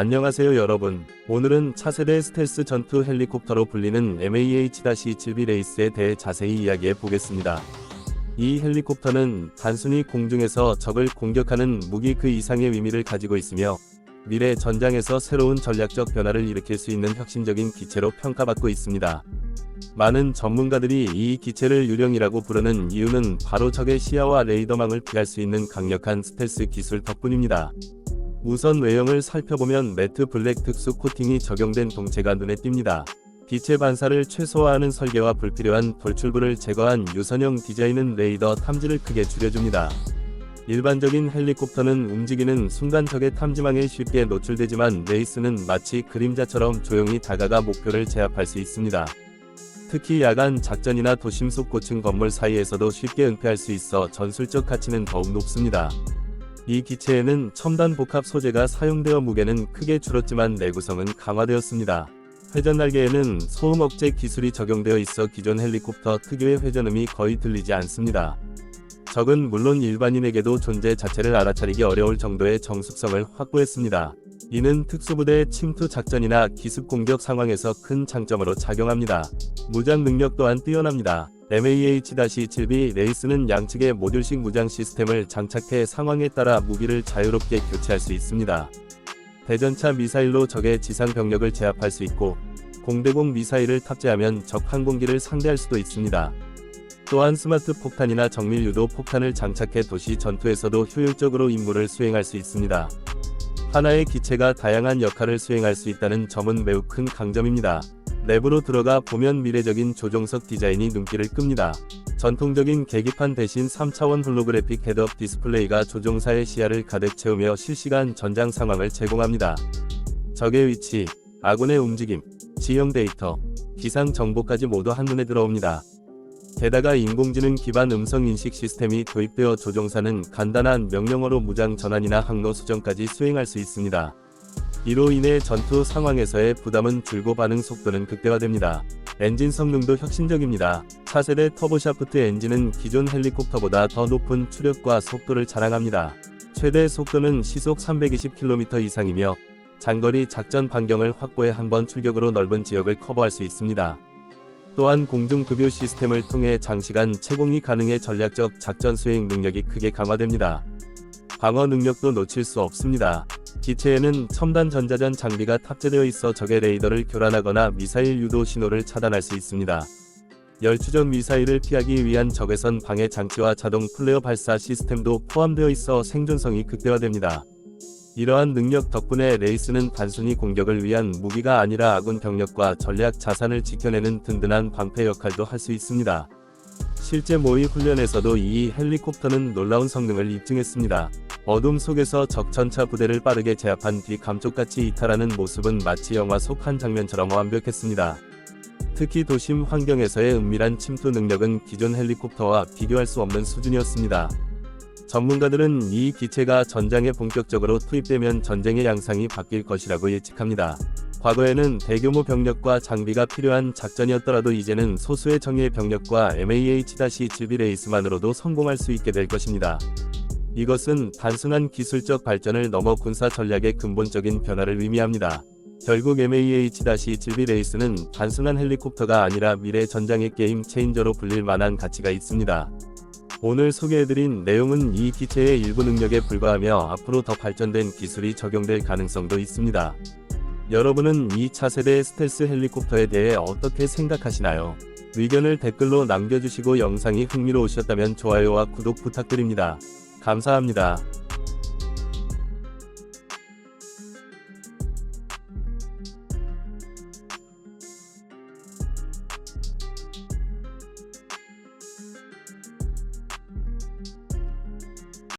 안녕하세요 여러분. 오늘은 차세대 스텔스 전투 헬리콥터로 불리는 MAH-7B 레이스에 대해 자세히 이야기해 보겠습니다. 이 헬리콥터는 단순히 공중에서 적을 공격하는 무기 그 이상의 의미를 가지고 있으며 미래 전장에서 새로운 전략적 변화를 일으킬 수 있는 혁신적인 기체로 평가받고 있습니다. 많은 전문가들이 이 기체를 유령이라고 부르는 이유는 바로 적의 시야와 레이더망을 피할 수 있는 강력한 스텔스 기술 덕분입니다. 우선 외형을 살펴보면 매트 블랙 특수 코팅이 적용된 동체가 눈에 띕니다. 빛의 반사를 최소화하는 설계와 불필요한 돌출부를 제거한 유선형 디자인은 레이더 탐지를 크게 줄여줍니다. 일반적인 헬리콥터는 움직이는 순간 적의 탐지망에 쉽게 노출되지만 레이스는 마치 그림자처럼 조용히 다가가 목표를 제압할 수 있습니다. 특히 야간 작전이나 도심 속 고층 건물 사이에서도 쉽게 은폐할 수 있어 전술적 가치는 더욱 높습니다. 이 기체에는 첨단 복합 소재가 사용되어 무게는 크게 줄었지만 내구성은 강화되었습니다. 회전 날개에는 소음 억제 기술이 적용되어 있어 기존 헬리콥터 특유의 회전음이 거의 들리지 않습니다. 적은 물론 일반인에게도 존재 자체를 알아차리기 어려울 정도의 정숙성을 확보했습니다. 이는 특수부대의 침투 작전이나 기습 공격 상황에서 큰 장점으로 작용합니다. 무장 능력 또한 뛰어납니다. MAH-7B 레이스는 양측의 모듈식 무장 시스템을 장착해 상황에 따라 무기를 자유롭게 교체할 수 있습니다. 대전차 미사일로 적의 지상 병력을 제압할 수 있고 공대공 미사일을 탑재하면 적 항공기를 상대할 수도 있습니다. 또한 스마트 폭탄이나 정밀 유도 폭탄을 장착해 도시 전투에서도 효율적으로 임무를 수행할 수 있습니다. 하나의 기체가 다양한 역할을 수행할 수 있다는 점은 매우 큰 강점입니다. 내부로 들어가 보면 미래적인 조종석 디자인이 눈길을 끕니다. 전통적인 계기판 대신 3차원 홀로그래픽 헤드업 디스플레이가 조종사의 시야를 가득 채우며 실시간 전장 상황을 제공합니다. 적의 위치, 아군의 움직임, 지형 데이터, 기상 정보까지 모두 한눈에 들어옵니다. 게다가 인공지능 기반 음성 인식 시스템이 도입되어 조종사는 간단한 명령어로 무장 전환이나 항로 수정까지 수행할 수 있습니다. 이로 인해 전투 상황에서의 부담은 줄고 반응 속도는 극대화됩니다. 엔진 성능도 혁신적입니다. 4세대 터보샤프트 엔진은 기존 헬리콥터보다 더 높은 추력과 속도를 자랑합니다. 최대 속도는 시속 320km 이상이며 장거리 작전 반경을 확보해 한 번 출격으로 넓은 지역을 커버할 수 있습니다. 또한 공중급유 시스템을 통해 장시간 채공이 가능해 전략적 작전 수행 능력이 크게 강화됩니다. 방어 능력도 놓칠 수 없습니다. 기체에는 첨단 전자전 장비가 탑재되어 있어 적의 레이더를 교란하거나 미사일 유도 신호를 차단할 수 있습니다. 열추적 미사일을 피하기 위한 적외선 방해 장치와 자동 플레어 발사 시스템도 포함되어 있어 생존성이 극대화됩니다. 이러한 능력 덕분에 레이스는 단순히 공격을 위한 무기가 아니라 아군 병력과 전략 자산을 지켜내는 든든한 방패 역할도 할 수 있습니다. 실제 모의 훈련에서도 이 헬리콥터는 놀라운 성능을 입증했습니다. 어둠 속에서 적 전차 부대를 빠르게 제압한 뒤 감쪽같이 이탈하는 모습은 마치 영화 속 한 장면처럼 완벽했습니다. 특히 도심 환경에서의 은밀한 침투 능력은 기존 헬리콥터와 비교할 수 없는 수준이었습니다. 전문가들은 이 기체가 전장에 본격적으로 투입되면 전쟁의 양상이 바뀔 것이라고 예측합니다. 과거에는 대규모 병력과 장비가 필요한 작전이었더라도 이제는 소수의 정예의 병력과 MAH-7B 레이스만으로도 성공할 수 있게 될 것입니다. 이것은 단순한 기술적 발전을 넘어 군사 전략의 근본적인 변화를 의미합니다. 결국 MAH-7B 레이스는 단순한 헬리콥터가 아니라 미래 전장의 게임 체인저로 불릴 만한 가치가 있습니다. 오늘 소개해드린 내용은 이 기체의 일부 능력에 불과하며 앞으로 더 발전된 기술이 적용될 가능성도 있습니다. 여러분은 이 차세대 스텔스 헬리콥터에 대해 어떻게 생각하시나요? 의견을 댓글로 남겨주시고 영상이 흥미로우셨다면 좋아요와 구독 부탁드립니다. 감사합니다.